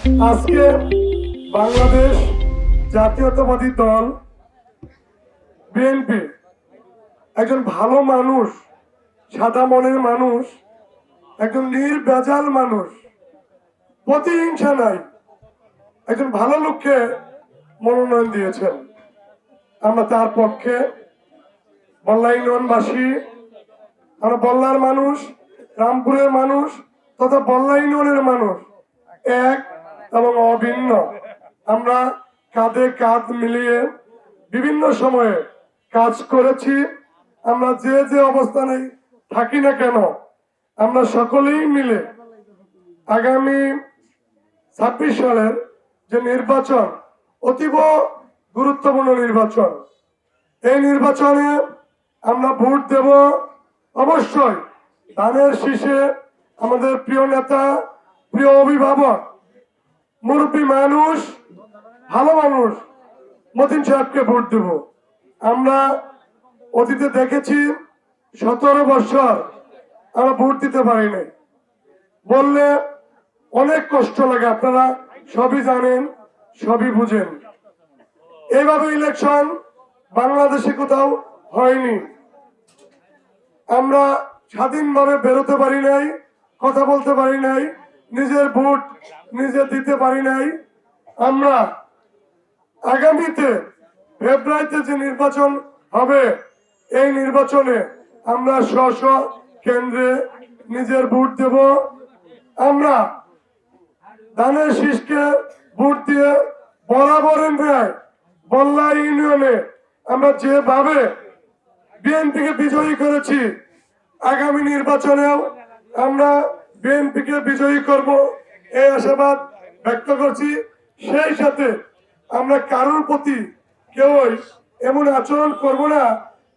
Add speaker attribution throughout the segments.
Speaker 1: আজকে বাংলাদেশ জাতীয়তাবাদী দল, বিএনপি, একজন ভালো মানুষ, সাদা মনের মানুষ, একজন নির্বেজাল মানুষ, প্রতিহিংসা নাই, একজন ভালো লোককে মনোনয়ন দিয়েছেন। আমরা তার পক্ষে বল্লা ইউনিয়নবাসী, আমরা বল্লার মানুষ, রামপুরের মানুষ, তথা বল্লা ইউনিয়নের মানুষ এক এবং অভিন্ন। আমরা কাঁধে কাঁধ মিলিয়ে বিভিন্ন সময়ে কাজ করেছি। আমরা যে যে অবস্থানে থাকি না কেন, আমরা সকলেই মিলে আগামী ছাব্বিশ সালের যে নির্বাচন, অতীব গুরুত্বপূর্ণ নির্বাচন, এই নির্বাচনে আমরা ভোট দেব। অবশ্যই ধানের শীষে আমাদের প্রিয় নেতা, প্রিয় অভিভাবক মুরব্বী মানুষ, ভালো মানুষ, মতিন সাহেবকে ভোট দেব। আমরা অতীতে দেখেছি, সতেরো বছর আমরা ভোট দিতে পারি নাই বললে অনেক কষ্ট লাগে, আপনারা সবই জানেন, সবই বুঝেন। এইভাবে ইলেকশন বাংলাদেশে কোথাও হয়নি। আমরা স্বাধীনভাবে বেরোতে পারি নাই, কথা বলতে পারি নাই নিজের ভোট নিজে দিতে পারি নাই। আমরা আগামীতে ফেব্রুয়ারিতে যে নির্বাচন হবে, এই নির্বাচনে আমরা স্ব স্ব কেন্দ্রে নিজের ভোট দেব। আমরা ধানের শীষকে ভোট দিয়ে বরাবরের ন্যায় বল্লা ইউনিয়নে। আমরা যেভাবে বিএনপিকে বিজয়ী করেছি, আগামী নির্বাচনেও আমরা বিএনপিকে বিজয়ী করব, এই আশাবাদ ব্যক্ত করছি। সেই সাথে আমরা কারোর প্রতি কেউই এমন আচরণ করব না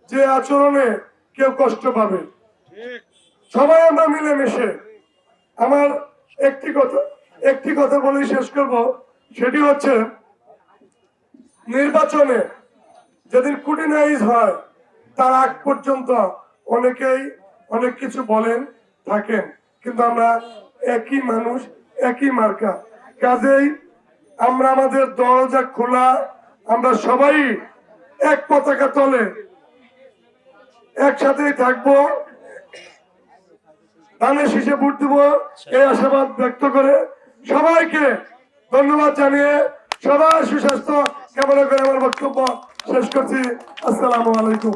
Speaker 1: যে আচরণে কেউ কষ্ট পাবে। সবাই আমরা মিলেমিশে। আমার একটি কথা একটি কথা বলে শেষ করব। সেটি হচ্ছে, নির্বাচনে যেদিন কুটিনাইজ হয়, তার আগ পর্যন্ত অনেকেই অনেক কিছু বলেন, থাকেন। কিন্তু আমরা একই মানুষ, একই মার্কা। কাজেই আমরা আমাদের দরজা খোলা, আমরা সবাই এক পতাকা তলে একসাথেই থাকব। ধানের শীষে ভোট দিব, এই আশাবাদ ব্যক্ত করে সবাইকে ধন্যবাদ জানিয়ে সবার সুস্বাস্থ্য কামনা করে আমার বক্তব্য শেষ করছি। আসসালামু আলাইকুম।